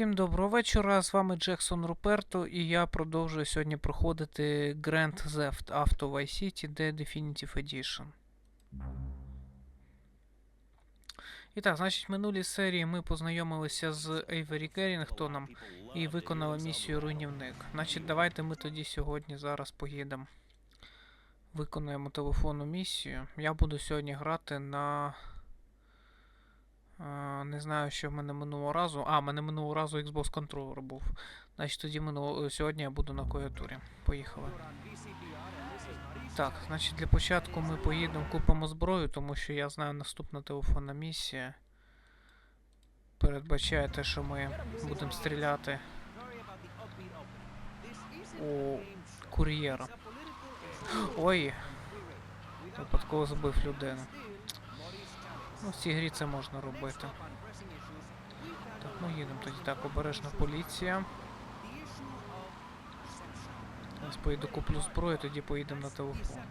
Всім доброго вечора. З вами Джексон Руперто, і я продовжую сьогодні проходити Grand Theft Auto Vice City The Definitive Edition. І так, значить, в минулій серії ми познайомилися з Ейвері Керрінгтоном і виконали місію руйнівник. Значить, давайте ми тоді сьогодні зараз поїдемо. Виконуємо телефонну місію. Я буду сьогодні грати на. Не знаю, що в мене минулого разу. А, в мене минулого разу Xbox контролер був. Значить, тоді минуло... сьогодні я буду на клавіатурі. Поїхали. Так, значить, для початку ми поїдемо, купимо зброю, тому що я знаю наступна телефонна місія. Передбачає те, що ми будемо стріляти у кур'єра. Ой! Випадково збив людину. Ну, в цій грі це можна робити. Так, ми їдемо тоді так, обережна поліція. Зараз поїду куплю зброю, тоді поїдемо на телефон.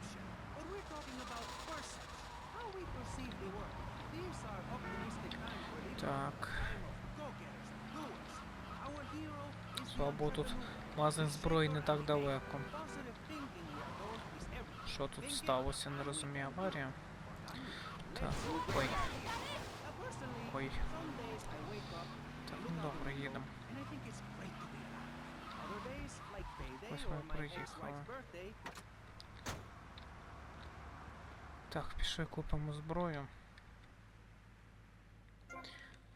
Так. Слава Богу, тут магазин зброї не так далеко. Що тут сталося, не розумію, аварія. Так, ой. Ой. Так, ну добре, їдемо. Ось ми приїхали. Так, пішли купимо зброю.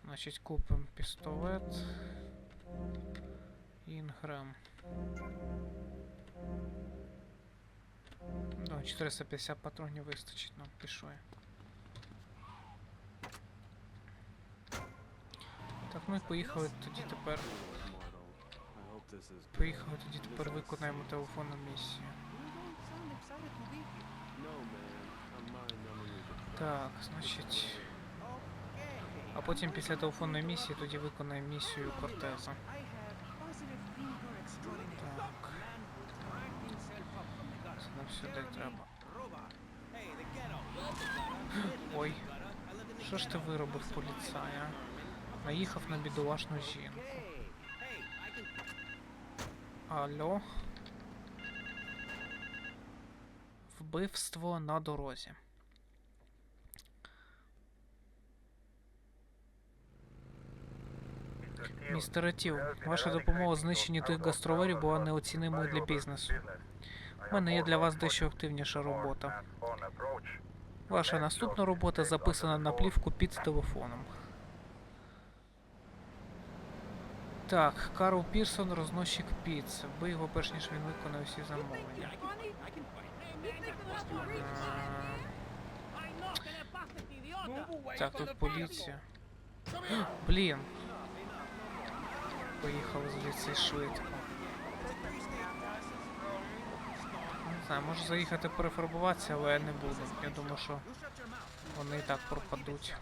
Значить, купимо пістолет. Інграм. Да, 450 патронів вистачить нам, пішли. Так, ну і поїхали тоді тепер. Поїхали тоді тепер виконаємо телефонну місію. Так, значить. А потім після телефонної місії тоді виконаємо місію Кортеза. Так. Це нам сюди треба. Ой. Що ж ти виробив поліцая? Наїхав на бідолашну жінку. Алло. Вбивство на дорозі. Містер Тіл, ваша допомога знищенні тих гастролерів була неоцінimою для бізнесу. У мене є для вас дещо активніша робота. Ваша наступна робота записана на плівку під телефоном. Так, Карл Пірсон, розносчик піц. Вбий його перш ніж він виконає всі замовлення. А, Так, тут поліція. Блін. Поїхав звідси швидко. Не знаю, можу заїхати перефарбуватися, але я не буду. Я думаю, що вони і так пропадуть.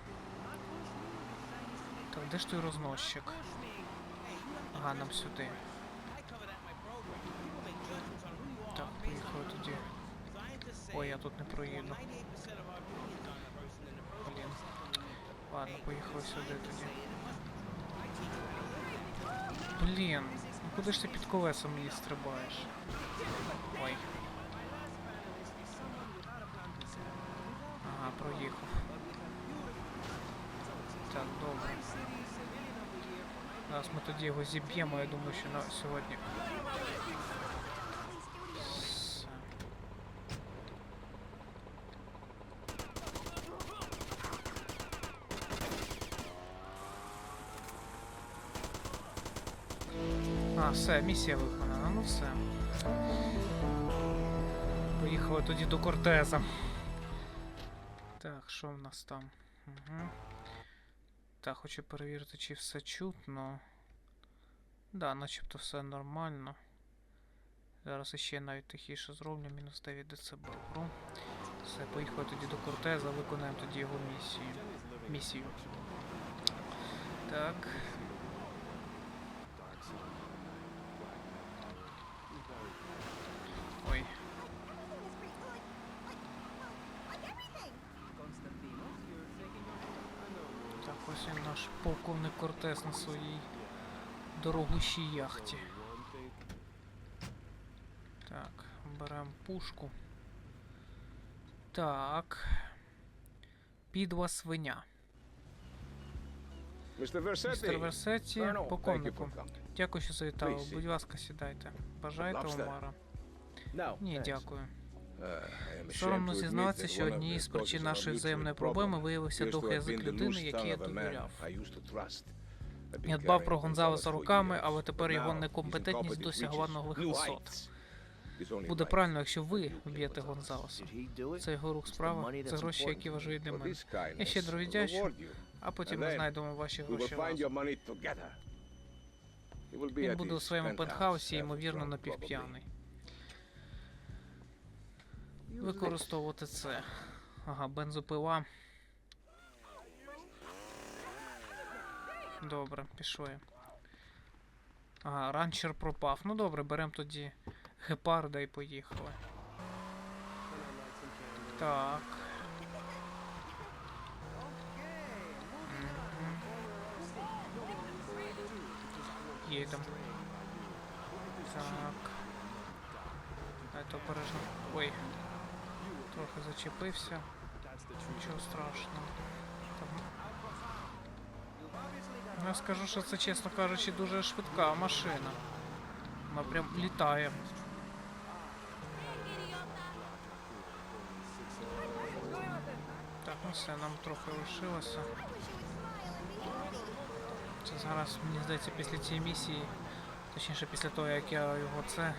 Так, де ж той розносчик? Ага, нам сюди. Так, поїхали тоді. Ой, я тут не проїду. Блін. Ладно, поїхали сюди тоді. Блін, ну куди ж ти під колесом її стрибаєш? Ой. Ага, проїхав. Зараз ми тоді його зіб'ємо, я думаю, що на сьогодні. Все. А, все, місія виконана, ну все. Поїхали тоді до Кортеза. Так, що в нас там? Угу. Так, хочу перевірити, чи все чутно. Да, начебто все нормально. Зараз іще навіть тихіше зроблю, мінус 9 дБ. Все, поїхали тоді до Кортеза, виконаємо тоді його місію. Місію. Так. Ой. Так, ось він наш полковник Кортес на своїй дорогущій яхті. Так, беремо пушку. Так. Підва свиня. Містер Версеті, полковнику. Дякую, що завітали. Будь ласка, сідайте. Бажаєте омара? Ні, дякую. Uh, Соромно that що однією з причин нашої взаємної проблеми виявився appears дух язик людини, якій я довіряв. Я дбав про Гонзалеса years, але тепер його некомпетентність досягла нових висот. Буде правильно, якщо ви вб'єте Гонзалеса. Це його рук справа, це гроші, які важливі для мене. Я I'll віддячу, а потім ми знайдемо ваші гроші разом. Він буде у своєму пентхаусі, ймовірно, напівп'яний. Використовувати це. Ага, бензопила. Добре, пішли. Ага, ранчер пропав. Ну добре, беремо тоді гепарда і поїхали. Так. Їдемо. Так. Это обережно. Ой. Трохи зачепився. Нічого страшного. Там... Ну, Я скажу, що це, чесно кажучи, дуже швидка машина. Вона прям літає. Так, ну все, нам трохи лишилося. Це зараз, мені здається, після цієї місії, точніше після того, як я його це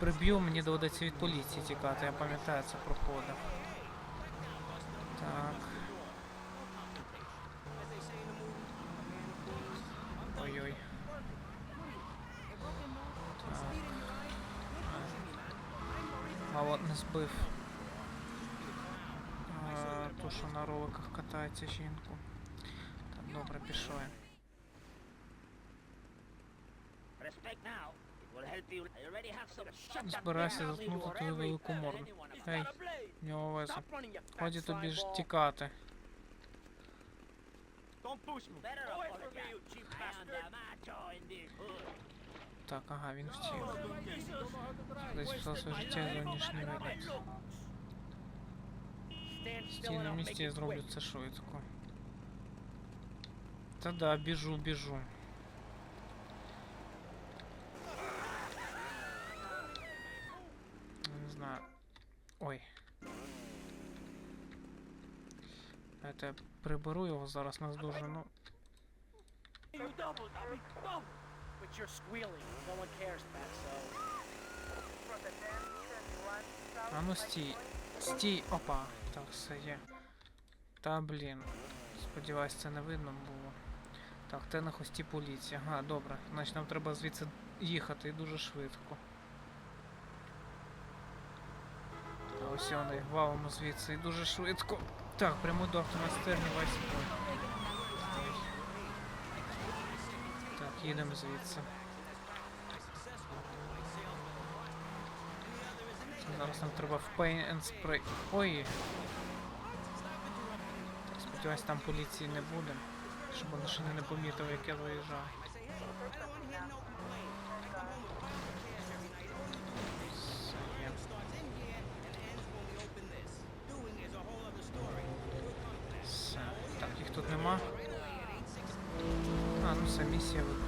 приб'ю, мені доведеться від поліції тікати, я пам'ятаю, це проходив. Так. Ой-ой. Так. Мало не збив. А, ту, що на роликах катається жінку. Так, добре, пішли. Збирайся заткнути твою велику морду. Ей, you fat Годі тобі ж тікати. Don't push me. Better apologize. you cheap bastard. Так, ага, він втік. Десь все своє життя зовнішній вигляд. Стій на місці, я зроблю це швидко. Та да, біжу, біжу. Не знаю. Ой. Это приберу його зараз нас дуже, ну. But you're squealing. No one cares, Fatso. А ну стій. Стій. Опа. Так, все є. Та блін. Сподіваюсь, це не видно було. Так, те на хості поліція. Ага, добре. Значить нам треба звідси їхати і дуже швидко. А ось вони валимо звідси і дуже швидко. Так, прямо до автомайстерні Вайсбой. Так, їдемо звідси. Зараз нам треба в Pain and Spray. Ой! Сподіваюсь, там поліції не буде. Щоб машини не помітив, як я виїжджав. Так, їх тут нема. А, ну все, місія виконана.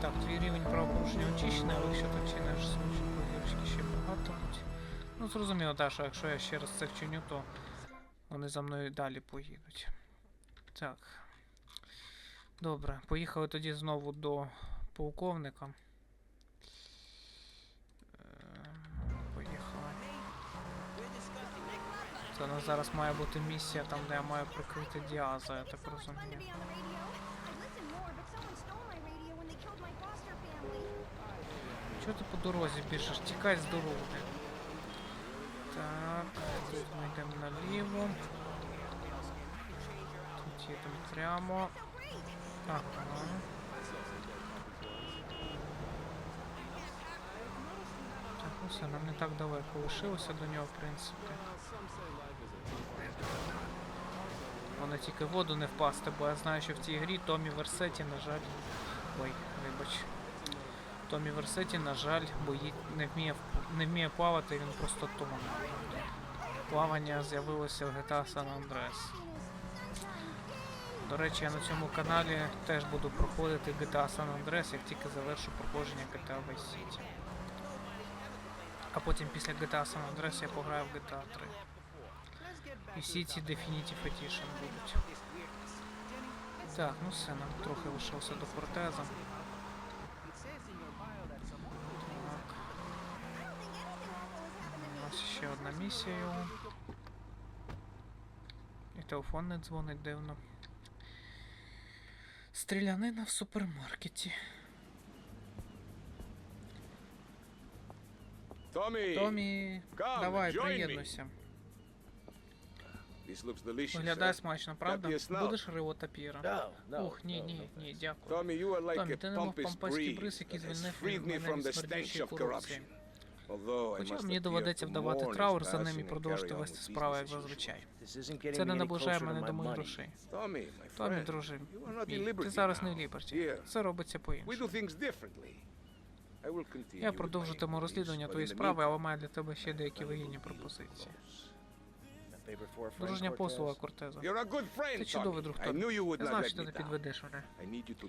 Так, твій рівень правопорушення очищений, але якщо ти чиниш случай повірочки ще багато. будь. Ну, зрозуміло, так, що якщо я ще раз це вчиню, то вони за мною далі поїдуть. Так. Добре, поїхали тоді знову до полковника. Ем, Поїхали. Це у нас зараз має бути місія, там де я маю прикрити Діаза, я так розумію. Чого ти по дорозі біжиш? Тікай з дороги. Так, тут ми йдемо наліво. Тут їдемо прямо. Ага. Так, ну все, нам не так далеко лишилося до нього, в принципі. Вони тільки воду не впасти, бо я знаю, що в цій грі Томі Версеті, на жаль, Ой, вибач. Томі Версеті, на жаль, бої... не, вміє, не вміє плавати, він просто тоне. Плавання з'явилося в GTA San Andreas. До речі, я на цьому каналі теж буду проходити GTA San Andreas, як тільки завершу проходження GTA Vice City. А потім після GTA San Andreas я пограю в GTA 3. І всі ці Definitive Edition будуть. Так, ну все, нам трохи лишилося до Кортеза. Так. У нас його. І телефон не дзвонить дивно. Стрілянина в супермаркеті. Томі, Come, давай, приєднуйся. Виглядає sir. смачно, правда? Будеш риво тапіра? No, no. Ух, ні, no, ні, no, ні, дякую. Томі, ти немов pompous помпейський бриз, який звільнив мене від смердючої корупції. Хоча мені доведеться вдавати траур за ним і продовжити вести справи, як зазвичай. Це не наближає мене до моїх грошей. Томі, друже, мій, ти зараз не в. Ліберті. Це робиться will continue Я продовжитиму розслідування твоєї справи, але маю для тебе ще деякі вигідні пропозиції. Дружня послуга Кортеза. Ти чудовий друг Томі. Я знав, що ти не підведеш мене.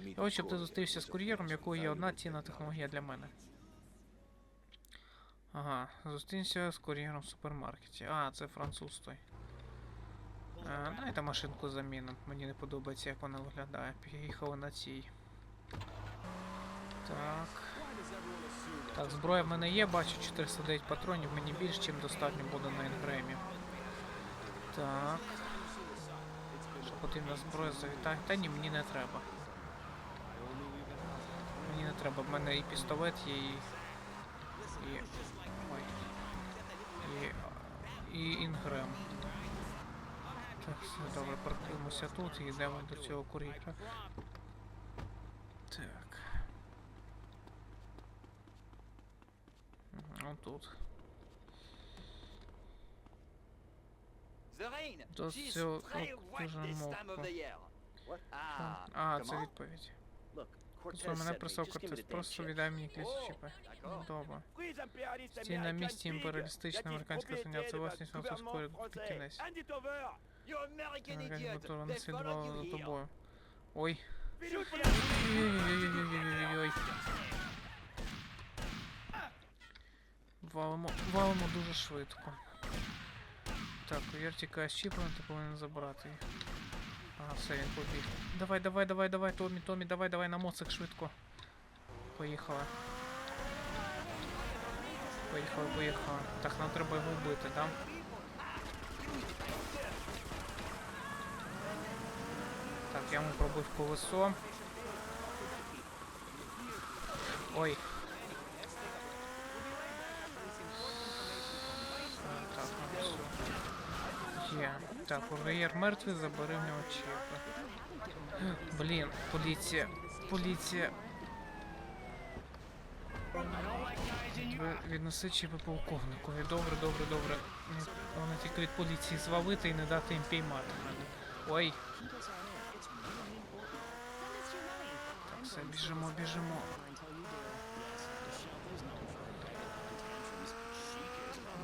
Я хочу, щоб ти зустрівся з кур'єром, якого є одна цінна технологія для мене. Ага, зустрінься з кур'єром в супермаркеті. А, це француз той. А, дайте машинку заміну. Мені не подобається, як вона виглядає. Поїхали на цій. Так. Так, зброя в мене є, бачу 409 патронів, мені більш чим достатньо буде на інгремі. Так. Що потрібна зброя завітає? Та ні, мені не треба. Мені не треба, в мене і пістолет є. І. І. І інгрем. Так, все добре, паркуємося тут і йдемо до цього кур'єра. Так. Он тут. Year. What? Ah, А, це відповідь. Що мене me Кортес, просто віддай мені О, чіпи. Добре. Стій на місці імперіалістична американська свиня, це власність du французької gouvernement кінець. Американська культура не слідувала за тобою. Ой. Ой-ой-ой-ой-ой-ой-ой. Валимо, валимо дуже швидко. Так, увір з чіпами, ти повинен забрати їх. Ага, все, він побіг. Давай, давай, давай, давай, Томі, Томі, давай, давай на моцик швидко. Поїхали. Поїхали, поїхали. Так, нам треба його вбити, так? Так, я йому пробив колесо. Ой. А, Так, ну все. Є. Так, ургаєр мертвий, забери в нього чіпи. Блін, поліція. Поліція. Відноси чіпи полковникові. Добре, добре, добре. Вони тільки від поліції звалити і не дати їм піймати мене. Ой. Так, все, біжимо, біжимо.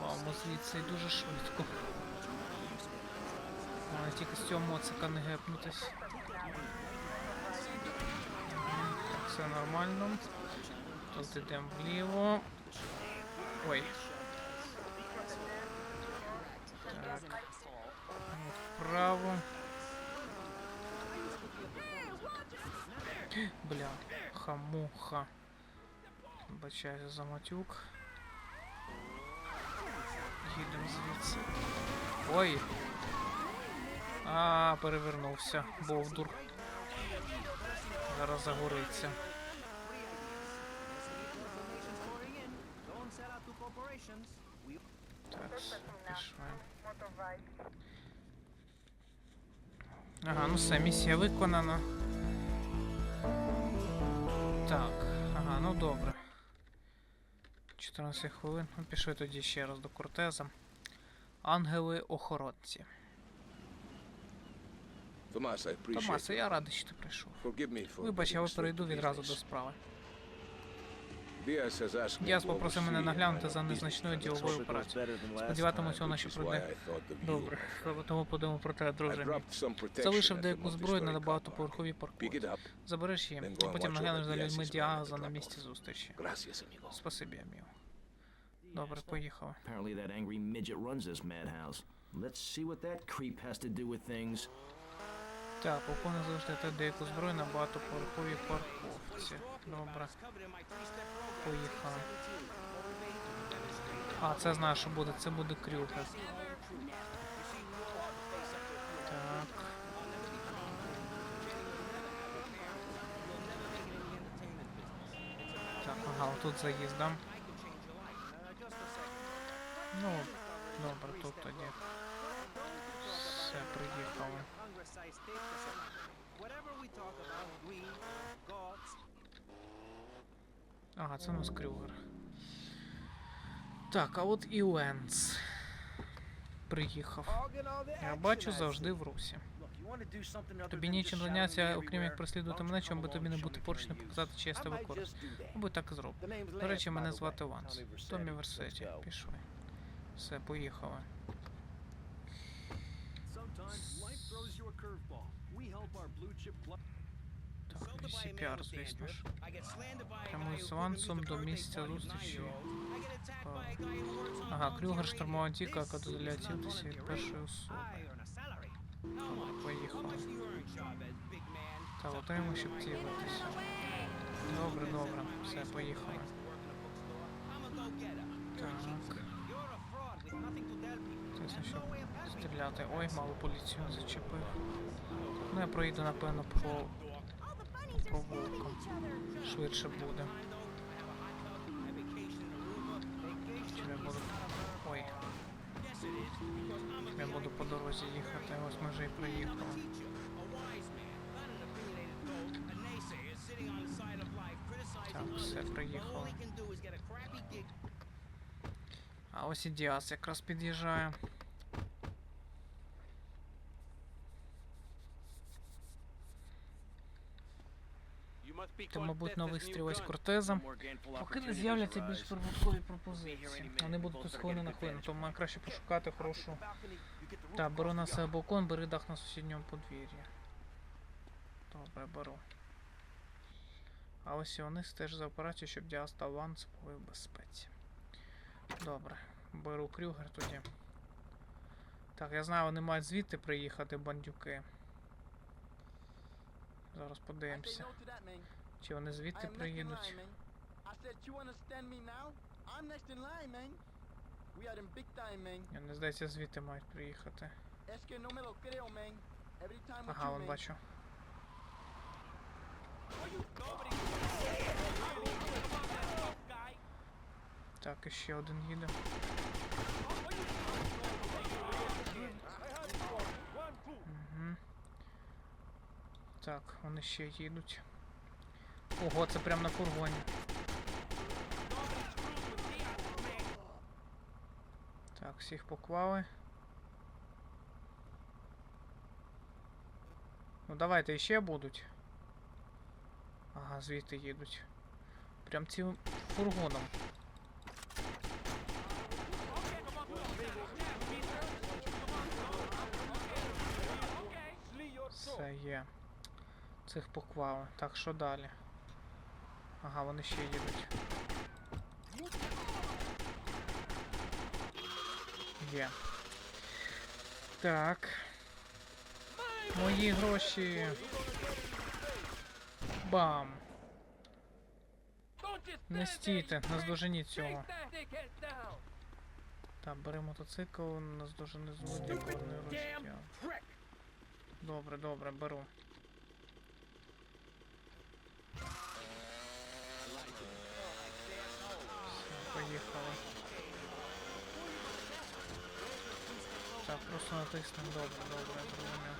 Вау, ми звідси дуже швидко. Головне тільки з цього моцика не гепнутись. Мгм, Так, все нормально. Тут йдемо вліво. Ой. Так. От вправо. Бля, хамуха. Бачаю за матюк. Їдемо звідси. Ой. А, перевернувся. Бовдур. Зараз загориться. Ага, ну все, місія виконана. Так, ага, ну добре. 14 хвилин. Ну, пішли тоді ще раз до Кортеза. Ангели-охоронці. It. я радий, що ти прийшов. Вибач, я перейду відразу до справи. Діас попросив мене наглянути за незначною діловою операцією. Сподіватимуся, вона ще пройде добре. Тому подумав про I друже Залишив деяку зброю на багатоповерховій парковці. Забереш її, а потім наглянеш за людьми Діаза на місці зустрічі. Спасибі, аміго. Добре, поїхали. Apparently that angry midget runs this madhouse. Let's see what that creep has to do with things. Так, повинен залишити деяку зброю на багатоповерховій парковці. Добре. Поїхали. А, це знаю, що буде. Це буде Крюгер. Так. Так, ага, тут заїзд, да? Ну, добре, тут тоді. Все, приїхали. Ага, це у нас Крюгер. Так, а от і Уенс. Приїхав. Я бачу завжди в русі. Тобі нічим зайнятися, окрім як переслідувати мене, чому би тобі не бути поруч, не показати, чи я з тебе користь. Мабуть, так і зроблю. До речі, мене звати Ванс. Томі Версеті. Пішли. Все, поїхали. Так, CPR, звісно ж. Прямую з Вансом до місця зустрічі. Ага, Крюгер штурмова тіка, яка цілитися від першої особи. Поїхали. Та отримуємо, щоб цілитися. Добре, добре. Все, поїхали. Так. Звісно, щоб стріляти. Ой, мало поліцію зачепив. Ну, я проїду, напевно, по провулкам. Швидше буде. Ой. Я буду по дорозі їхати, ось ми вже і приїхали. Так, все, приїхали. А ось і Діас якраз під'їжджає. Це, мабуть, новий стрілець Кортеза. Поки не з'являться більш прибуткові пропозиції. Вони будуть з хвилини на хвилину, тому має краще пошукати хорошу. Так, беру на себе балкон, бери дах на сусідньому подвір'ї. Добре, беру. А ось і вони стеж за операцію, щоб Діас та Ванс були в безпеці. Добре, беру Крюгер тоді. Так, я знаю, вони мають звідти приїхати, бандюки. Зараз подивимося. Чи вони звідти приїдуть? Я не здається, звідти мають приїхати. Ага, вон бачу. Так, і ще один їде. Угу. Так, вони ще їдуть. Ого, це прям на фургоні. Так, всіх поклали. Ну давайте ще будуть. Ага, звідти їдуть. Прям цілим фургоном. Все є. Цих поклали. Так, що далі? Ага, вони ще їдуть. Є. Так. Мої гроші. Бам. Не стійте, наздоженіть цього. Так, бери мотоцикл, наздожени злодій, поверни розтяг. Добре, добре, беру. Поехала. Так, просто натиснемо добре, доброе зрозумів.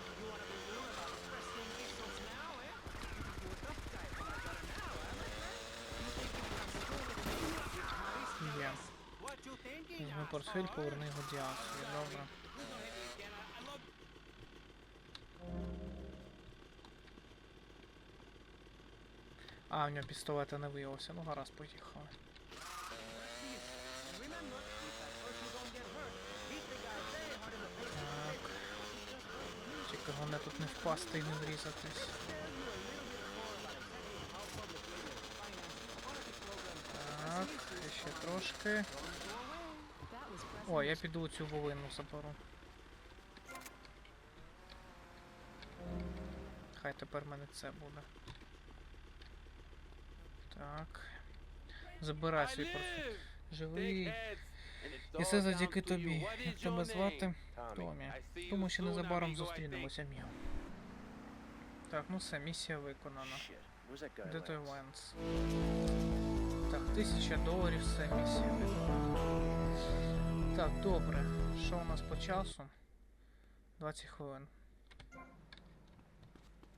Є. Візьми портфель, поверни його діасу, добре. А, у нього пістолета не виявився, ну гаразд поїхали. Головне тут не впасти і не врізатись. Так, ще трошки. О, я піду у цю волину заберу. Хай тепер в мене це буде. Так. Забирай свій портфель. Живий. І все завдяки тобі. Як тебе звати? Томі. Думаю, що незабаром зустрінемося, Міо. Так, ну все, місія виконана. Де той? Ленс? Так, тисяча доларів, все, місія виконана. Так, добре. Що у нас по часу? 20 хвилин.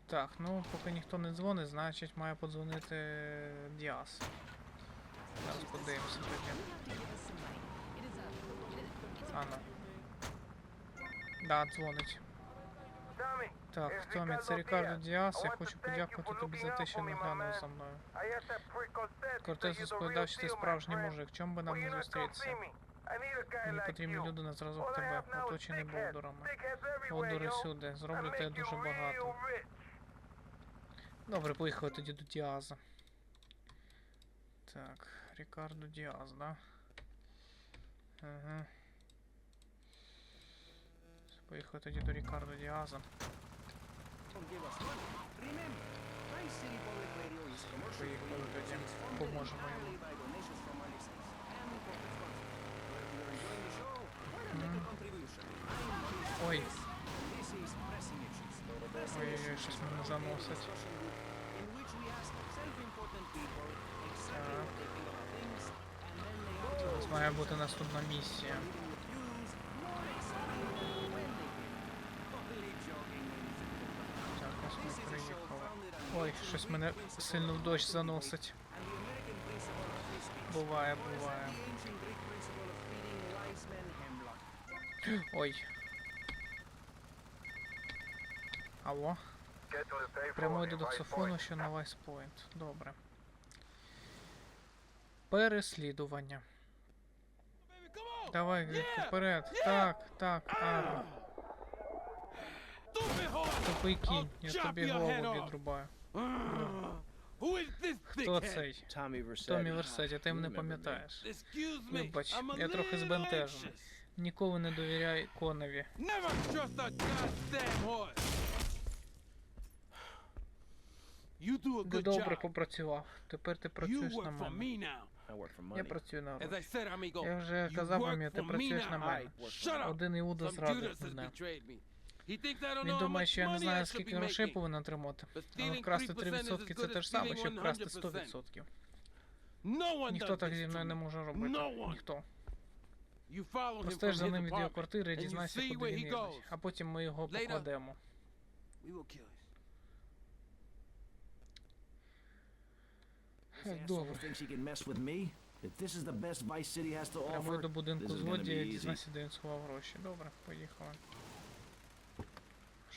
Так, ну поки ніхто не дзвонить, значить має подзвонити Діас. Зараз подивимося тоді. А, ну. Да, дзвонить. Так, Томі, це Рікардо Діас. Я хочу подякувати тобі за те, що наглянув за мною. Кортес розповідав, що ти справжній мужик. Чому би нам не зустрітися? Мені потрібні люди на зразок тебе, оточені болдурами. Болдури всюди. Зроблю тебе дуже багато. Добре, поїхали тоді до Діаза. Так, Рікардо Діаз, да? Ага. Поїхали тоді до Рікардо Діаза. Поїхали тоді. Поможемо йому. Ой. Ой-ой-ой, щось мене заносить. Так. Зараз має бути наступна місія. Так, ось ми приїхали. Ой, щось мене сильно в дощ заносить. Буває, буває. Ой. Алло? Прямуй до доксофону, що на Вайспойнт. Добре. Переслідування. Давай, вперед. Так, так, ага. Тупий кінь, я тобі голову відрубаю. Хто цей? Томі Версеті, ти мене пам'ятаєш. Вибач, я трохи збентежений. Ніколи не довіряй коневі. Ти добре попрацював. Тепер ти працюєш на мене. me now. I work for Я працюю на гроші. Я вже казав вам, ти працюєш на мене. Один Іуда зрадив мене. Він думає, що я не знаю, скільки грошей повинен отримати. Але вкрасти 3% is 3% as це те ж саме, що вкрасти 100%. 100%. No one Ніхто так зі to мною не може робити. Ніхто. Простеж за ним від його квартири і дізнайся, куди він їздить. А потім ми його покладемо. Добре. offer, до будинку злодія і дізнайся, де він сховав гроші. Добре, поїхали.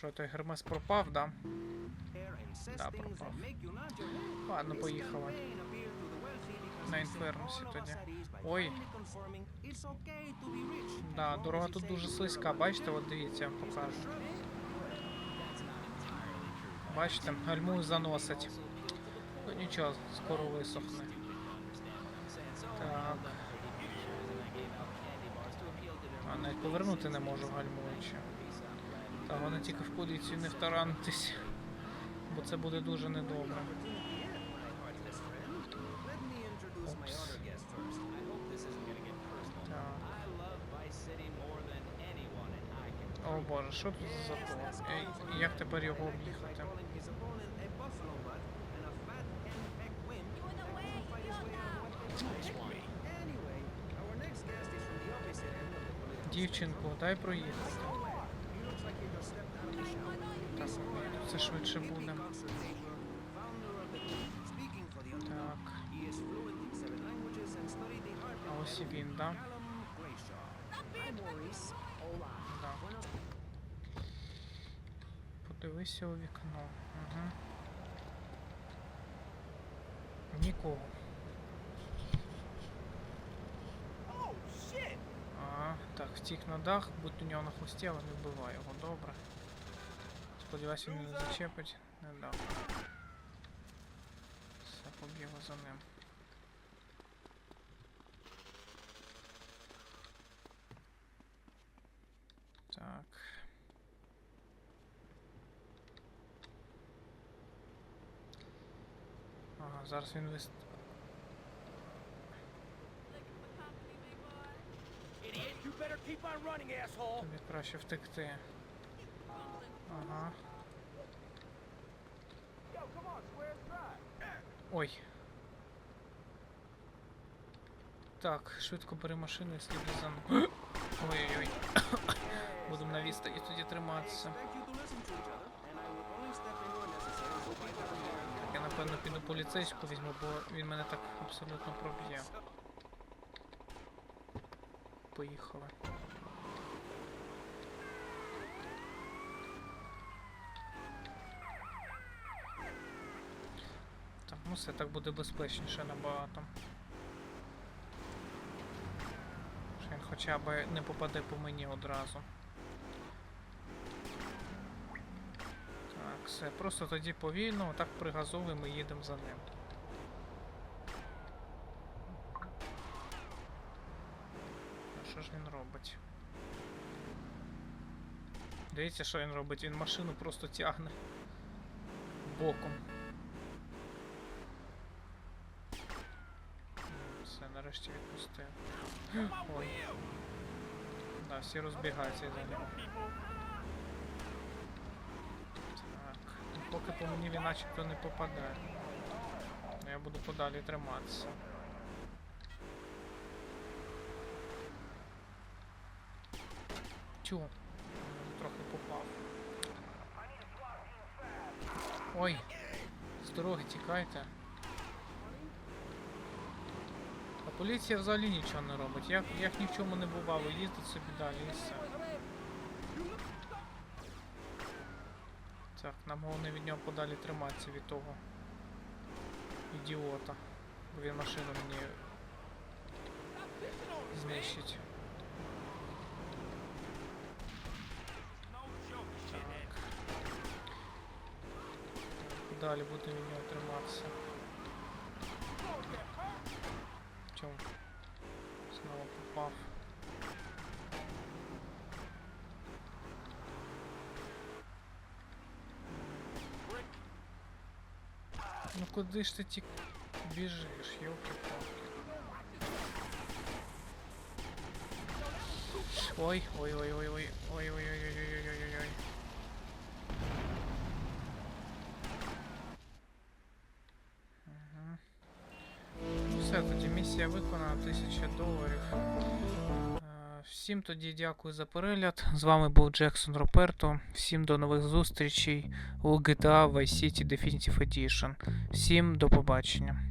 Що, той Гермес пропав, да? Да, пропав. Ладно, поїхали. На інфернусі тоді. Ой. Да, дорога тут дуже слизька, бачите, от дивіться, я вам покажу. Бачите, гальмую заносить. Ну нічого, скоро висохне. Так. А навіть повернути не можу гальмуючи. Та вони тільки в поліцію не втаранитись. Бо це буде дуже недобре. О боже, що тут за закон? Як тепер його об'їхати? Дівчинку, дай проїхати. Так, це швидше буде. Так. А ось і він, да? Да. Подивися у вікно. Угу. Нікого. Shit! Так, втік на дах, будь у нього на хвості, але не вбивай його, добре. Сподіваюсь, він не зачепить. Не дав. Все, побігли за ним. Так. Ага, зараз він вист... Тобі краще втекти. Ага. Ой. Так, швидко бери машину і сліди за мною. Ой-ой-ой. Будемо на відстані тоді триматися. Я напевно піду поліцейську візьму, бо він мене так абсолютно проб'є. Поїхали. Так, ну все так буде безпечніше набагато. Що він хоча б не попаде по мені одразу. Так, все, просто тоді повільно, отак пригазовуємо і їдемо за ним. Що ж він робить? Дивіться, що він робить, він машину просто тягне боком. Ой. Да, всі розбігаються за ним. Так. Ну, поки по мені він начебто не попадає. Я буду подалі триматися. Тю. Трохи попав. Ой. З дороги тікайте. А поліція взагалі нічого не робить. Як, як ні в чому не бувало, їздить собі далі і все. Так, нам головне від нього подалі триматися від того ідіота. Бо він машину мені знищить. Далі буду від нього триматися. Чому? Знову попав. Ну куди ж ти ті біжиш, йолки Ой, ой, місія виконана, 1000 доларів. Е, Всім тоді дякую за перегляд. З вами був Джексон Роперто. Всім до нових зустрічей у GTA Vice City Definitive Edition. Всім до побачення.